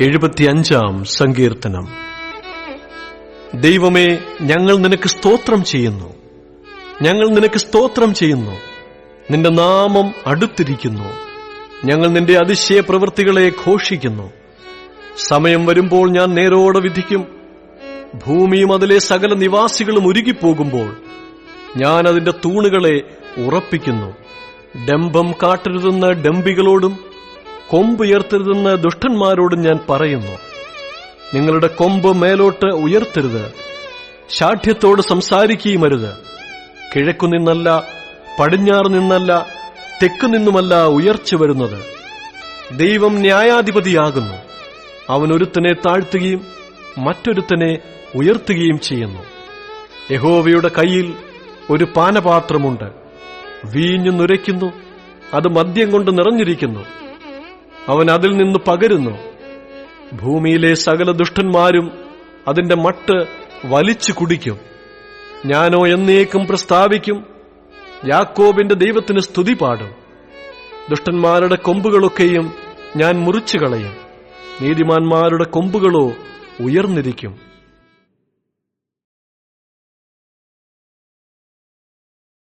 എഴുപത്തിയഞ്ചാം സങ്കീർത്തനം. ദൈവമേ ഞങ്ങൾ നിനക്ക് സ്തോത്രം ചെയ്യുന്നു. ഞങ്ങൾ നിനക്ക് സ്തോത്രം ചെയ്യുന്നു. നിന്റെ നാമം അടുത്തിരിക്കുന്നു. ഞങ്ങൾ നിന്റെ അതിശയ പ്രവൃത്തികളെ ഘോഷിക്കുന്നു. സമയം വരുമ്പോൾ ഞാൻ നേരോടെ വിധിക്കും. ഭൂമിയും അതിലെ സകല നിവാസികളും ഉരുകിപ്പോകുമ്പോൾ ഞാൻ അതിന്റെ തൂണുകളെ ഉറപ്പിക്കുന്നു. ഡംഭം കാട്ടരുതെന്ന ഡംബികളോടും കൊമ്പുയർത്തരുതെന്ന് ദുഷ്ടന്മാരോട് ഞാൻ പറയുന്നു. നിങ്ങളുടെ കൊമ്പ് മേലോട്ട് ഉയർത്തരുത്. ശാഠ്യത്തോട് സംസാരിക്കുകയുമരുത്. കിഴക്കു നിന്നല്ല പടിഞ്ഞാറ് നിന്നല്ല തെക്കു നിന്നുമല്ല ഉയർച്ച വരുന്നത്. ദൈവം ന്യായാധിപതിയാകുന്നു. അവനൊരുത്തനെ താഴ്ത്തുകയും മറ്റൊരുത്തനെ ഉയർത്തുകയും ചെയ്യുന്നു. യഹോവയുടെ കയ്യിൽ ഒരു പാനപാത്രമുണ്ട്. വീഞ്ഞു നുരയ്ക്കുന്നു. അത് മദ്യം കൊണ്ട് നിറഞ്ഞിരിക്കുന്നു. അവൻ അതിൽ നിന്ന് പകരുന്നു. ഭൂമിയിലെ സകല ദുഷ്ടന്മാരും അതിന്റെ മട്ട് വലിച്ചു കുടിക്കും. ഞാനോ എന്നേക്കും പ്രസ്താവിക്കും. യാക്കോബിന്റെ ദൈവത്തിന് സ്തുതി പാടും. ദുഷ്ടന്മാരുടെ കൊമ്പുകളൊക്കെയും ഞാൻ മുറിച്ചു കളയും നീതിമാന്മാരുടെ കൊമ്പുകളോ ഉയർന്നിരിക്കും.